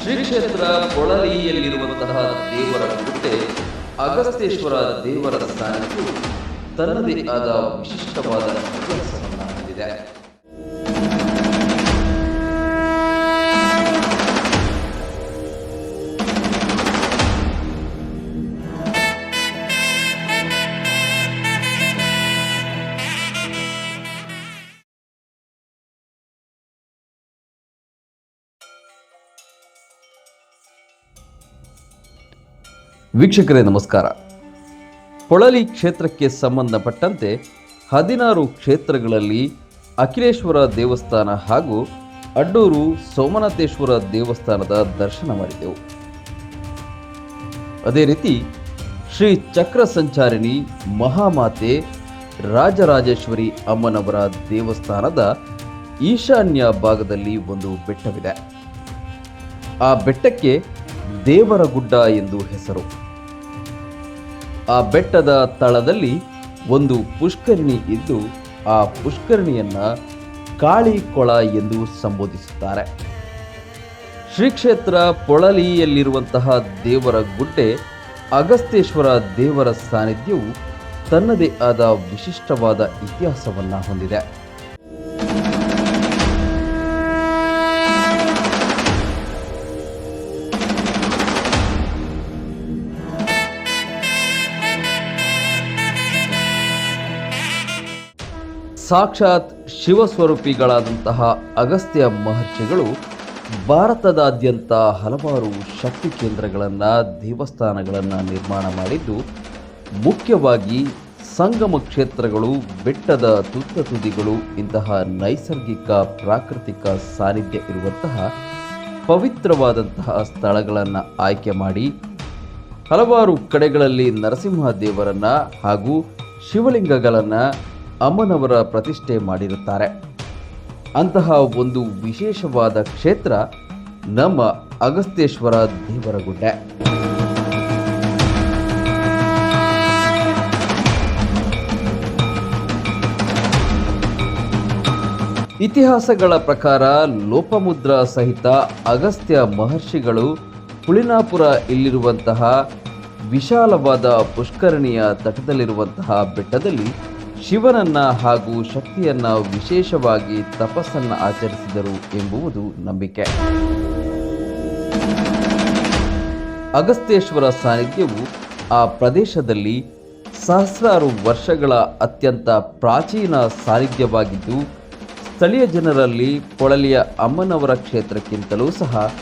ಶ್ರೀ ಕ್ಷೇತ್ರ ಕೊಳಲಿಯಲ್ಲಿರುವಂತಹ ದೇವರ ಗುಡ್ಡೆ ಅಗಸ್ತೇಶ್ವರ ದೇವರ ಸ್ಥಾನಕ್ಕೂ ತನ್ನದೇ ಆದ ವಿಶಿಷ್ಟವಾದ ಇತಿಹಾಸವನ್ನು ಹೊಂದಿದೆ ವೀಕ್ಷಕರೇ, ನಮಸ್ಕಾರ. ಪೊಳಲಿ ಕ್ಷೇತ್ರಕ್ಕೆ ಸಂಬಂಧಪಟ್ಟಂತೆ ಹದಿನಾರು ಕ್ಷೇತ್ರಗಳಲ್ಲಿ ಅಖಿಲೇಶ್ವರ ದೇವಸ್ಥಾನ ಹಾಗೂ ಅಡ್ಡೂರು ಸೋಮನಾಥೇಶ್ವರ ದೇವಸ್ಥಾನದ ದರ್ಶನ ಮಾಡಿದೆವು. ಅದೇ ರೀತಿ ಶ್ರೀ ಚಕ್ರ ಸಂಚಾರಿಣಿ ಮಹಾಮಾತೆ ರಾಜರಾಜೇಶ್ವರಿ ಅಮ್ಮನವರ ದೇವಸ್ಥಾನದ ಈಶಾನ್ಯ ಭಾಗದಲ್ಲಿ ಒಂದು ಬೆಟ್ಟವಿದೆ. ಆ ಬೆಟ್ಟಕ್ಕೆ ದೇವರ ಗುಡ್ಡ ಎಂದು ಹೆಸರು. ಆ ಬೆಟ್ಟದ ತಳದಲ್ಲಿ ಒಂದು ಪುಷ್ಕರಣಿ ಇದ್ದು ಆ ಪುಷ್ಕರಣಿಯನ್ನು ಕಾಳಿ ಕೊಳ ಎಂದು ಸಂಬೋಧಿಸುತ್ತಾರೆ. ಶ್ರೀ ಕ್ಷೇತ್ರ ಪೊಳಲಿಯಲ್ಲಿರುವಂತಹ ದೇವರ ಗುಡ್ಡೆ ಅಗಸ್ತೇಶ್ವರ ದೇವರ ಸಾನ್ನಿಧ್ಯವು ತನ್ನದೇ ಆದ ವಿಶಿಷ್ಟವಾದ ಇತಿಹಾಸವನ್ನು ಹೊಂದಿದೆ. ಸಾಕ್ಷಾತ್ ಶಿವಸ್ವರೂಪಿಗಳಾದಂತಹ ಅಗಸ್ತ್ಯ ಮಹರ್ಷಿಗಳು ಭಾರತದಾದ್ಯಂತ ಹಲವಾರು ಶಕ್ತಿ ಕೇಂದ್ರಗಳನ್ನು, ದೇವಸ್ಥಾನಗಳನ್ನು ನಿರ್ಮಾಣ ಮಾಡಿದ್ದು, ಮುಖ್ಯವಾಗಿ ಸಂಗಮ ಕ್ಷೇತ್ರಗಳು, ಬೆಟ್ಟದ ತುತ್ತ ತುದಿಗಳು, ಇಂತಹ ನೈಸರ್ಗಿಕ ಪ್ರಾಕೃತಿಕ ಸಾನ್ನಿಧ್ಯ ಇರುವಂತಹ ಪವಿತ್ರವಾದಂತಹ ಸ್ಥಳಗಳನ್ನು ಆಯ್ಕೆ ಮಾಡಿ ಹಲವಾರು ಕಡೆಗಳಲ್ಲಿ ನರಸಿಂಹ ದೇವರನ್ನ ಹಾಗೂ ಶಿವಲಿಂಗಗಳನ್ನು ಅಮ್ಮನವರ ಪ್ರತಿಷ್ಠೆ ಮಾಡಿರುತ್ತಾರೆ. ಅಂತಹ ಒಂದು ವಿಶೇಷವಾದ ಕ್ಷೇತ್ರ ನಮ್ಮ ಅಗಸ್ತ್ಯೇಶ್ವರ ದೇವರಗುಡ್ಡೆ. ಇತಿಹಾಸಗಳ ಪ್ರಕಾರ ಲೋಪಮುದ್ರ ಸಹಿತ ಅಗಸ್ತ್ಯ ಮಹರ್ಷಿಗಳು ಹುಳಿನಾಪುರ ಇಲ್ಲಿರುವಂತಹ ವಿಶಾಲವಾದ ಪುಷ್ಕರಣಿಯ ತಟದಲ್ಲಿರುವಂತಹ ಬೆಟ್ಟದಲ್ಲಿ ಶಿವನನ್ನ ಹಾಗೂ ಶಕ್ತಿಯನ್ನ ವಿಶೇಷವಾಗಿ ತಪಸ್ಸನ್ನ ಆಚರಿಸಿದರು ಎಂಬುವುದು ನಂಬಿಕೆ. ಅಗಸ್ತೇಶ್ವರ ಸಾನ್ನಿಧ್ಯವು ಆ ಪ್ರದೇಶದಲ್ಲಿ ಸಹಸ್ರಾರು ವರ್ಷಗಳ ಅತ್ಯಂತ ಪ್ರಾಚೀನ ಸಾನ್ನಿಧ್ಯವಾಗಿದ್ದು, ಸ್ಥಳೀಯ ಜನರಲ್ಲಿ ಪೊಳಲಿಯ ಅಮ್ಮನವರ ಕ್ಷೇತ್ರಕ್ಕಿಂತಲೂ ಸಹ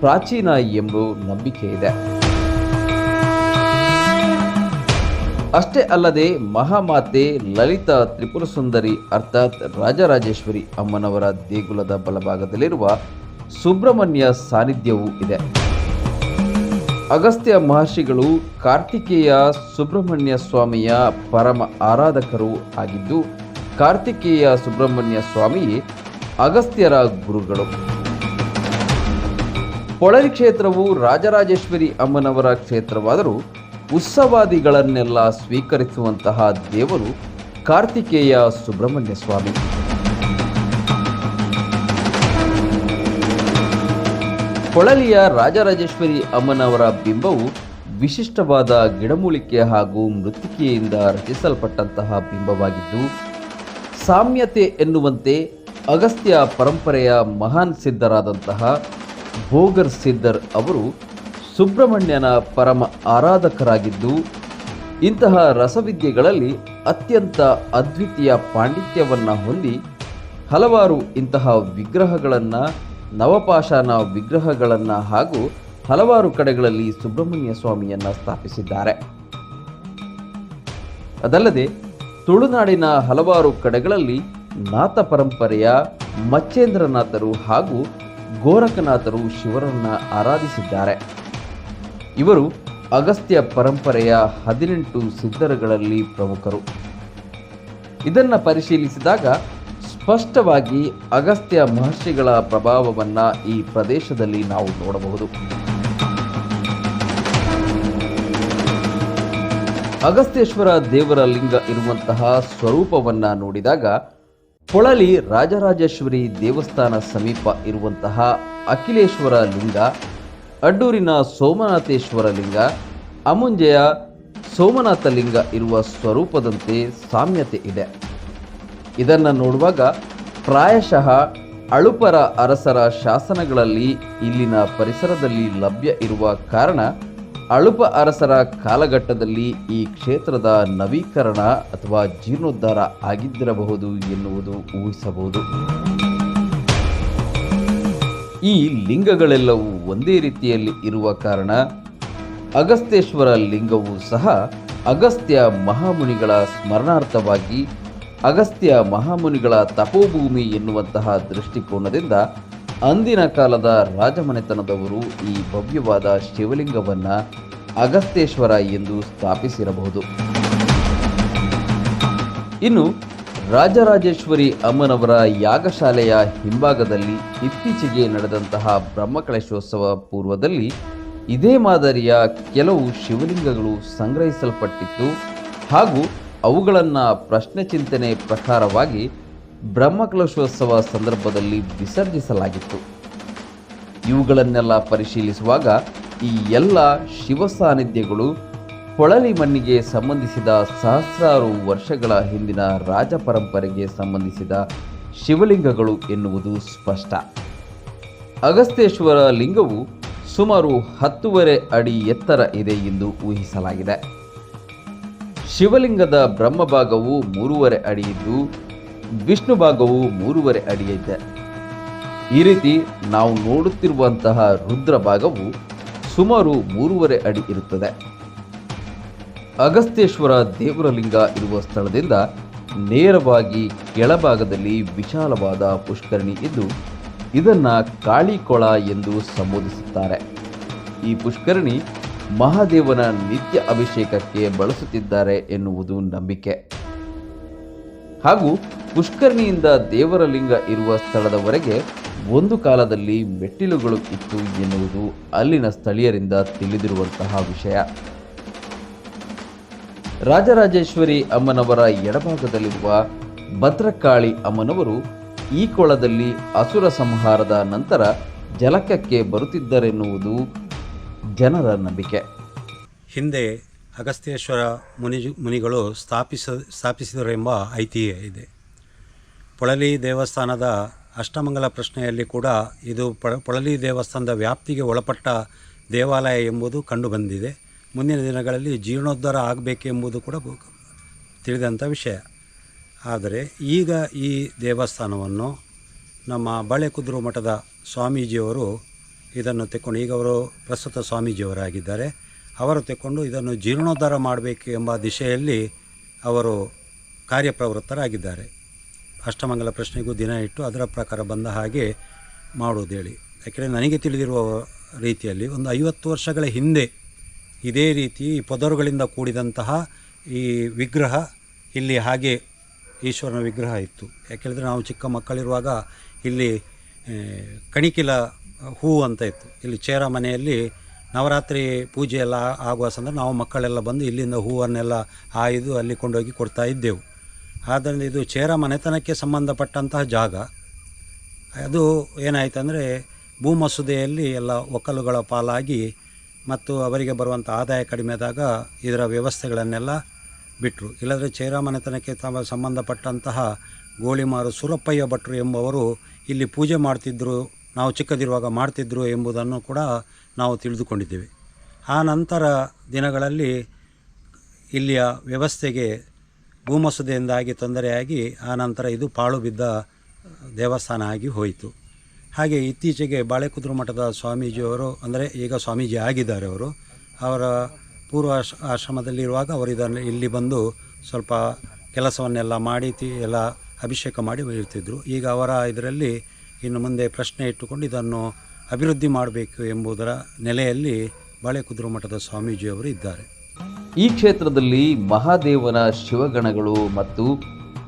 ಪ್ರಾಚೀನ ಎಂಬ ನಂಬಿಕೆ ಇದೆ ಅಷ್ಟೇ ಅಲ್ಲದೆ ಮಹಾಮಾತೆ ಲಲಿತಾ ತ್ರಿಪುರ ಸುಂದರಿ ಅರ್ಥಾತ್ ರಾಜರಾಜೇಶ್ವರಿ ಅಮ್ಮನವರ ದೇಗುಲದ ಬಲಭಾಗದಲ್ಲಿರುವ ಸುಬ್ರಹ್ಮಣ್ಯ ಸಾನ್ನಿಧ್ಯವೂ ಇದೆ. ಅಗಸ್ತ್ಯ ಮಹರ್ಷಿಗಳು ಕಾರ್ತಿಕೇಯ ಸುಬ್ರಹ್ಮಣ್ಯ ಸ್ವಾಮಿಯ ಪರಮ ಆರಾಧಕರು ಆಗಿದ್ದು, ಕಾರ್ತಿಕೇಯ ಸುಬ್ರಹ್ಮಣ್ಯ ಸ್ವಾಮಿ ಅಗಸ್ತ್ಯರ ಗುರುಗಳು. ಪೊಳಲಿ ಕ್ಷೇತ್ರವು ರಾಜರಾಜೇಶ್ವರಿ ಅಮ್ಮನವರ ಕ್ಷೇತ್ರವಾದರೂ ಉತ್ಸವಾದಿಗಳನ್ನೆಲ್ಲ ಸ್ವೀಕರಿಸುವಂತಹ ದೇವರು ಕಾರ್ತಿಕೇಯ ಸುಬ್ರಹ್ಮಣ್ಯ ಸ್ವಾಮಿ. ಕೊಳಲಿಯ ರಾಜರಾಜೇಶ್ವರಿ ಅಮ್ಮನವರ ಬಿಂಬವು ವಿಶಿಷ್ಟವಾದ ಗಿಡಮೂಲಿಕೆ ಹಾಗೂ ಮೃತ್ತಿಕೆಯಿಂದ ರಚಿಸಲ್ಪಟ್ಟಂತಹ ಬಿಂಬವಾಗಿದ್ದು, ಸಾಮ್ಯತೆ ಎನ್ನುವಂತೆ ಅಗಸ್ತ್ಯ ಪರಂಪರೆಯ ಮಹಾನ್ ಸಿದ್ಧರಾದಂತಹ ಭೋಗರ್ ಸಿದ್ಧರ್ ಅವರು ಸುಬ್ರಹ್ಮಣ್ಯನ ಪರಮ ಆರಾಧಕರಾಗಿದ್ದು, ಇಂತಹ ರಸವಿದ್ಯೆಗಳಲ್ಲಿ ಅತ್ಯಂತ ಅದ್ವಿತೀಯ ಪಾಂಡಿತ್ಯವನ್ನು ಹೊಂದಿ, ಹಲವಾರು ಇಂತಹ ವಿಗ್ರಹಗಳನ್ನು ನವಪಾಷಾನ ವಿಗ್ರಹಗಳನ್ನು ಹಾಗೂ ಹಲವಾರು ಕಡೆಗಳಲ್ಲಿ ಸುಬ್ರಹ್ಮಣ್ಯ ಸ್ವಾಮಿಯನ್ನು ಸ್ಥಾಪಿಸಿದ್ದಾರೆ. ಅದಲ್ಲದೆ, ತುಳುನಾಡಿನ ಹಲವಾರು ಕಡೆಗಳಲ್ಲಿ ನಾಥ ಪರಂಪರೆಯ ಮಚ್ಚೇಂದ್ರನಾಥರು ಹಾಗೂ ಗೋರಖನಾಥರು ಶಿವರನ್ನು ಆರಾಧಿಸಿದ್ದಾರೆ. ಇವರು ಅಗಸ್ತ್ಯ ಪರಂಪರೆಯ ಹದಿನೆಂಟು ಸಿದ್ಧರುಗಳಲ್ಲಿ ಪ್ರಮುಖರು. ಇದನ್ನ ಪರಿಶೀಲಿಸಿದಾಗ ಸ್ಪಷ್ಟವಾಗಿ ಅಗಸ್ತ್ಯ ಮಹರ್ಷಿಗಳ ಪ್ರಭಾವವನ್ನ ಈ ಪ್ರದೇಶದಲ್ಲಿ ನಾವು ನೋಡಬಹುದು. ಅಗಸ್ತ್ಯೇಶ್ವರ ದೇವರ ಲಿಂಗ ಇರುವಂತಹ ಸ್ವರೂಪವನ್ನ ನೋಡಿದಾಗ ಪೊಳಲಿ ರಾಜರಾಜೇಶ್ವರಿ ದೇವಸ್ಥಾನ ಸಮೀಪ ಇರುವಂತಹ ಅಖಿಲೇಶ್ವರ ಲಿಂಗ ಅಡ್ಡೂರಿನ ಸೋಮನಾಥೇಶ್ವರ ಲಿಂಗ, ಅಮುಂಜೆಯ ಸೋಮನಾಥ ಲಿಂಗ ಇರುವ ಸ್ವರೂಪದಂತೆ ಸಾಮ್ಯತೆ ಇದೆ. ಇದನ್ನು ನೋಡುವಾಗ ಪ್ರಾಯಶಃ ಅಳುಪರ ಅರಸರ ಶಾಸನಗಳಲ್ಲಿ ಇಲ್ಲಿನ ಪರಿಸರದಲ್ಲಿ ಲಭ್ಯ ಇರುವ ಕಾರಣ ಅಳುಪ ಅರಸರ ಕಾಲಘಟ್ಟದಲ್ಲಿ ಈ ಕ್ಷೇತ್ರದ ನವೀಕರಣ ಅಥವಾ ಜೀರ್ಣೋದ್ಧಾರ ಆಗಿದ್ದಿರಬಹುದು ಎನ್ನುವುದು ಊಹಿಸಬಹುದು. ಈ ಲಿಂಗಗಳೆಲ್ಲವೂ ಒಂದೇ ರೀತಿಯಲ್ಲಿ ಇರುವ ಕಾರಣ ಅಗಸ್ತ್ಯೇಶ್ವರ ಲಿಂಗವು ಸಹ ಅಗಸ್ತ್ಯ ಮಹಾಮುನಿಗಳ ಸ್ಮರಣಾರ್ಥವಾಗಿ ಅಗಸ್ತ್ಯ ಮಹಾಮುನಿಗಳ ತಪೋಭೂಮಿ ಎನ್ನುವಂತಹ ದೃಷ್ಟಿಕೋನದಿಂದ ಅಂದಿನ ಕಾಲದ ರಾಜಮನೆತನದವರು ಈ ಭವ್ಯವಾದ ಶಿವಲಿಂಗವನ್ನು ಅಗಸ್ತ್ಯೇಶ್ವರ ಎಂದು ಸ್ಥಾಪಿಸಿರಬಹುದು. ಇನ್ನು ರಾಜರಾಜೇಶ್ವರಿ ಅಮ್ಮನವರ ಯಾಗಶಾಲೆಯ ಹಿಂಭಾಗದಲ್ಲಿ ಇತ್ತೀಚೆಗೆ ನಡೆದಂತಹ ಬ್ರಹ್ಮಕಳಶೋತ್ಸವ ಪೂರ್ವದಲ್ಲಿ ಇದೇ ಮಾದರಿಯ ಕೆಲವು ಶಿವಲಿಂಗಗಳು ಸಂಗ್ರಹಿಸಲ್ಪಟ್ಟಿತ್ತು ಹಾಗೂ ಅವುಗಳನ್ನು ಪ್ರಶ್ನೆ ಚಿಂತನೆ ಪ್ರಕಾರವಾಗಿ ಬ್ರಹ್ಮಕಲಶೋತ್ಸವ ಸಂದರ್ಭದಲ್ಲಿ ವಿಸರ್ಜಿಸಲಾಗಿತ್ತು. ಇವುಗಳನ್ನೆಲ್ಲ ಪರಿಶೀಲಿಸುವಾಗ ಈ ಎಲ್ಲ ಶಿವ ಸಾನ್ನಿಧ್ಯಗಳು ಹೊಳಲಿ ಮಣ್ಣಿಗೆ ಸಂಬಂಧಿಸಿದ ಸಹಸ್ರಾರು ವರ್ಷಗಳ ಹಿಂದಿನ ರಾಜ ಪರಂಪರೆಗೆ ಸಂಬಂಧಿಸಿದ ಶಿವಲಿಂಗಗಳು ಎನ್ನುವುದು ಸ್ಪಷ್ಟ. ಅಗಸ್ತ್ಯೇಶ್ವರ ಲಿಂಗವು ಸುಮಾರು ಹತ್ತೂವರೆ ಅಡಿ ಎತ್ತರ ಇದೆ ಎಂದು ಊಹಿಸಲಾಗಿದೆ. ಶಿವಲಿಂಗದ ಬ್ರಹ್ಮಭಾಗವು ಮೂರುವರೆ ಅಡಿ ಇದ್ದು, ವಿಷ್ಣು ಭಾಗವು ಮೂರುವರೆ ಅಡಿ ಇದೆ ಈ ರೀತಿ ನಾವು ನೋಡುತ್ತಿರುವಂತಹ ರುದ್ರ ಭಾಗವು ಸುಮಾರು ಮೂರುವರೆ ಅಡಿ ಇರುತ್ತದೆ. ಅಗಸ್ತ್ಯೇಶ್ವರ ದೇವರಲಿಂಗ ಇರುವ ಸ್ಥಳದಿಂದ ನೇರವಾಗಿ ಕೆಳಭಾಗದಲ್ಲಿ ವಿಶಾಲವಾದ ಪುಷ್ಕರಣಿ ಇದ್ದು, ಇದನ್ನು ಕಾಳಿಕೊಳ ಎಂದು ಸಂಬೋಧಿಸುತ್ತಾರೆ. ಈ ಪುಷ್ಕರಣಿ ಮಹಾದೇವನ ನಿತ್ಯ ಅಭಿಷೇಕಕ್ಕೆ ಬಳಸುತ್ತಿದ್ದಾರೆ ಎನ್ನುವುದು ನಂಬಿಕೆ. ಹಾಗೂ ಪುಷ್ಕರಣಿಯಿಂದ ದೇವರ ಲಿಂಗ ಇರುವ ಸ್ಥಳದವರೆಗೆ ಒಂದು ಕಾಲದಲ್ಲಿ ಮೆಟ್ಟಿಲುಗಳು ಇತ್ತು ಎನ್ನುವುದು ಅಲ್ಲಿನ ಸ್ಥಳೀಯರಿಂದ ತಿಳಿದಿರುವಂತಹ ವಿಷಯ. ರಾಜರಾಜೇಶ್ವರಿ ಅಮ್ಮನವರ ಎಡಭಾಗದಲ್ಲಿರುವ ಭದ್ರಕಾಳಿ ಅಮ್ಮನವರು ಈ ಕೊಳದಲ್ಲಿ ಅಸುರ ಸಂಹಾರದ ನಂತರ ಜಲಕಕ್ಕೆ ಬರುತ್ತಿದ್ದರೆನ್ನುವುದು ಜನರ ನಂಬಿಕೆ. ಹಿಂದೆ ಅಗಸ್ತ್ಯೇಶ್ವರ ಮುನಿ ಮುನಿಗಳು ಸ್ಥಾಪಿಸ ಸ್ಥಾಪಿಸಿದರೆಂಬ ಐತಿಹ್ಯ ಇದೆ. ಪೊಳಲಿ ದೇವಸ್ಥಾನದ ಅಷ್ಟಮಂಗಲ ಪ್ರಶ್ನೆಯಲ್ಲಿ ಕೂಡ ಇದು ಪೊಳಲಿ ದೇವಸ್ಥಾನದ ವ್ಯಾಪ್ತಿಗೆ ಒಳಪಟ್ಟ ದೇವಾಲಯ ಎಂಬುದು ಕಂಡುಬಂದಿದೆ. ಮುಂದಿನ ದಿನಗಳಲ್ಲಿ ಜೀರ್ಣೋದ್ಧಾರ ಆಗಬೇಕೆಂಬುದು ಕೂಡ ತಿಳಿದಂಥ ವಿಷಯ. ಆದರೆ ಈಗ ಈ ದೇವಸ್ಥಾನವನ್ನು ನಮ್ಮ ಬಾಳೆಕುದ್ರು ಮಠದ ಸ್ವಾಮೀಜಿಯವರು ಇದನ್ನು ತೆಕ್ಕೊಂಡು, ಈಗ ಅವರು ಪ್ರಸ್ತುತ ಸ್ವಾಮೀಜಿಯವರಾಗಿದ್ದಾರೆ, ಅವರು ತೆಕ್ಕೊಂಡು ಇದನ್ನು ಜೀರ್ಣೋದ್ಧಾರ ಮಾಡಬೇಕು ಎಂಬ ದಿಶೆಯಲ್ಲಿ ಅವರು ಕಾರ್ಯಪ್ರವೃತ್ತರಾಗಿದ್ದಾರೆ. ಅಷ್ಟಮಂಗಲ ಪ್ರಶ್ನೆಗೂ ದಿನ ಇಟ್ಟು ಅದರ ಪ್ರಕಾರ ಬಂದ ಹಾಗೆ ಮಾಡುವುದೇಳಿ. ಯಾಕೆಂದರೆ ನನಗೆ ತಿಳಿದಿರುವ ರೀತಿಯಲ್ಲಿ ಒಂದು ಐವತ್ತು ವರ್ಷಗಳ ಹಿಂದೆ ಇದೇ ರೀತಿ ಪೊದರುಗಳಿಂದ ಕೂಡಿದಂತಹ ಈ ವಿಗ್ರಹ ಇಲ್ಲಿ ಹಾಗೆ ಈಶ್ವರನ ವಿಗ್ರಹ ಇತ್ತು. ಯಾಕೆಂದರೆ ನಾವು ಚಿಕ್ಕ ಮಕ್ಕಳಿರುವಾಗ ಇಲ್ಲಿ ಕಣಿಕಿಲ ಹೂ ಅಂತ ಇತ್ತು. ಇಲ್ಲಿ ಚೇರ ಮನೆಯಲ್ಲಿ ನವರಾತ್ರಿ ಪೂಜೆ ಎಲ್ಲ ಆಗುವ ಸಂದರ್ಭ ನಾವು ಮಕ್ಕಳೆಲ್ಲ ಬಂದು ಇಲ್ಲಿಂದ ಹೂವನ್ನೆಲ್ಲ ಆಯ್ದು ಅಲ್ಲಿ ಕೊಂಡೋಗಿ ಕೊಡ್ತಾ ಇದ್ದೆವು. ಆದ್ದರಿಂದ ಇದು ಚೇರ ಮನೆತನಕ್ಕೆ ಸಂಬಂಧಪಟ್ಟಂತಹ ಜಾಗ. ಅದು ಏನಾಯ್ತು ಅಂದರೆ ಭೂಮಸೂದೆಯಲ್ಲಿ ಎಲ್ಲ ಒಕ್ಕಲುಗಳ ಪಾಲಾಗಿ ಮತ್ತು ಅವರಿಗೆ ಬರುವಂಥ ಆದಾಯ ಕಡಿಮೆ ಆದಾಗ ಇದರ ವ್ಯವಸ್ಥೆಗಳನ್ನೆಲ್ಲ ಬಿಟ್ಟರು ಇಲ್ಲದ್ರೆ ಚೈರಾಮನೆತನಕ್ಕೆ ತಮ್ಮ ಸಂಬಂಧಪಟ್ಟಂತಹ ಗೋಳಿಮಾರು ಸುರಪ್ಪಯ್ಯ ಭಟ್ರು ಎಂಬುವರು ಇಲ್ಲಿ ಪೂಜೆ ಮಾಡ್ತಿದ್ದರು ನಾವು ಚಿಕ್ಕದಿರುವಾಗ ಮಾಡ್ತಿದ್ದರು ಎಂಬುದನ್ನು ಕೂಡ ನಾವು ತಿಳಿದುಕೊಂಡಿದ್ದೇವೆ. ಆ ನಂತರ ದಿನಗಳಲ್ಲಿ ಇಲ್ಲಿಯ ವ್ಯವಸ್ಥೆಗೆ ಭೂಮಸುದೆಯಿಂದಾಗಿ ತೊಂದರೆಯಾಗಿ ಆ ನಂತರ ಇದು ಪಾಳು ಬಿದ್ದ ದೇವಸ್ಥಾನ ಆಗಿ ಹೋಯಿತು. ಹಾಗೆ ಇತ್ತೀಚೆಗೆ ಬಾಳೆಕುದ್ರು ಮಠದ ಸ್ವಾಮೀಜಿಯವರು ಅಂದರೆ ಈಗ ಸ್ವಾಮೀಜಿ ಆಗಿದ್ದಾರೆ ಅವರು, ಅವರ ಪೂರ್ವ ಆಶ್, ಆಶ್ರಮದಲ್ಲಿರುವಾಗ ಅವರು ಇದನ್ನು ಇಲ್ಲಿ ಬಂದು ಸ್ವಲ್ಪ ಕೆಲಸವನ್ನೆಲ್ಲ ಮಾಡಿ ತಿ, ಎಲ್ಲ ಅಭಿಷೇಕ ಮಾಡಿ ಇರ್ತಿದ್ರು ಈಗ ಅವರ ಇದರಲ್ಲಿ ಇನ್ನು ಮುಂದೆ ಪ್ರಶ್ನೆ ಇಟ್ಟುಕೊಂಡು ಇದನ್ನು ಅಭಿವೃದ್ಧಿ ಮಾಡಬೇಕು ಎಂಬುದರ ನೆಲೆಯಲ್ಲಿ ಬಾಳೆಕುದ್ರು ಮಠದ ಸ್ವಾಮೀಜಿಯವರು ಇದ್ದಾರೆ. ಈ ಕ್ಷೇತ್ರದಲ್ಲಿ ಮಹಾದೇವನ ಶಿವಗಣಗಳು ಮತ್ತು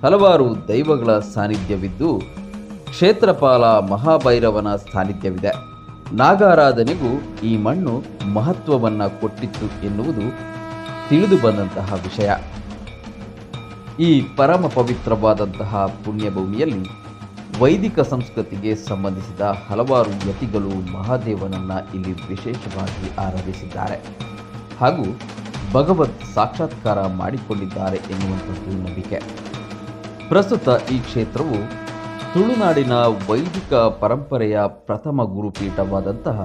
ಹಲವಾರು ದೈವಗಳ ಸಾನ್ನಿಧ್ಯವಿದ್ದು ಕ್ಷೇತ್ರಪಾಲ ಮಹಾಭೈರವನ ಸಾನ್ನಿಧ್ಯವಿದೆ. ನಾಗಾರಾಧನೆಗೂ ಈ ಮಣ್ಣು ಮಹತ್ವವನ್ನು ಕೊಟ್ಟಿತ್ತು ಎನ್ನುವುದು ತಿಳಿದು ಬಂದಂತಹ ವಿಷಯ. ಈ ಪರಮ ಪವಿತ್ರವಾದಂತಹ ಪುಣ್ಯಭೂಮಿಯಲ್ಲಿ ವೈದಿಕ ಸಂಸ್ಕೃತಿಗೆ ಸಂಬಂಧಿಸಿದ ಹಲವಾರು ಯತಿಗಳು ಮಹಾದೇವನನ್ನ ಇಲ್ಲಿ ವಿಶೇಷವಾಗಿ ಆರಾಧಿಸಿದ್ದಾರೆ. ಹಾಗೂ ಭಗವತ್ ಸಾಕ್ಷಾತ್ಕಾರ ಮಾಡಿಕೊಂಡಿದ್ದಾರೆ ಎನ್ನುವಂಥದ್ದು ನಂಬಿಕೆ. ಪ್ರಸ್ತುತ ಈ ಕ್ಷೇತ್ರವು ತುಳುನಾಡಿನ ವೈದಿಕ ಪರಂಪರೆಯ ಪ್ರಥಮ ಗುರುಪೀಠವಾದಂತಹ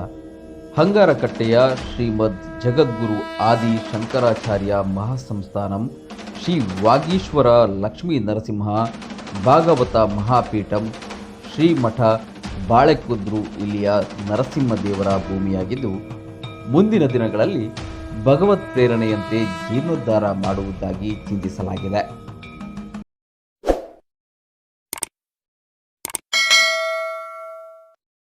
ಹಂಗಾರಕಟ್ಟೆಯ ಶ್ರೀಮದ್ ಜಗದ್ಗುರು ಆದಿ ಶಂಕರಾಚಾರ್ಯ ಮಹಾಸಂಸ್ಥಾನಂ ಶ್ರೀ ವಾಗೀಶ್ವರ ಲಕ್ಷ್ಮೀ ನರಸಿಂಹ ಭಾಗವತ ಮಹಾಪೀಠಂ ಶ್ರೀಮಠ ಬಾಳೆಕುದ್ರು ಇಲ್ಲಿಯ ನರಸಿಂಹದೇವರ ಭೂಮಿಯಾಗಿದ್ದು, ಮುಂದಿನ ದಿನಗಳಲ್ಲಿ ಭಗವತ್ ಪ್ರೇರಣೆಯಂತೆ ಜೀರ್ಣೋದ್ಧಾರ ಮಾಡುವುದಾಗಿ ಚಿಂತಿಸಲಾಗಿದೆ.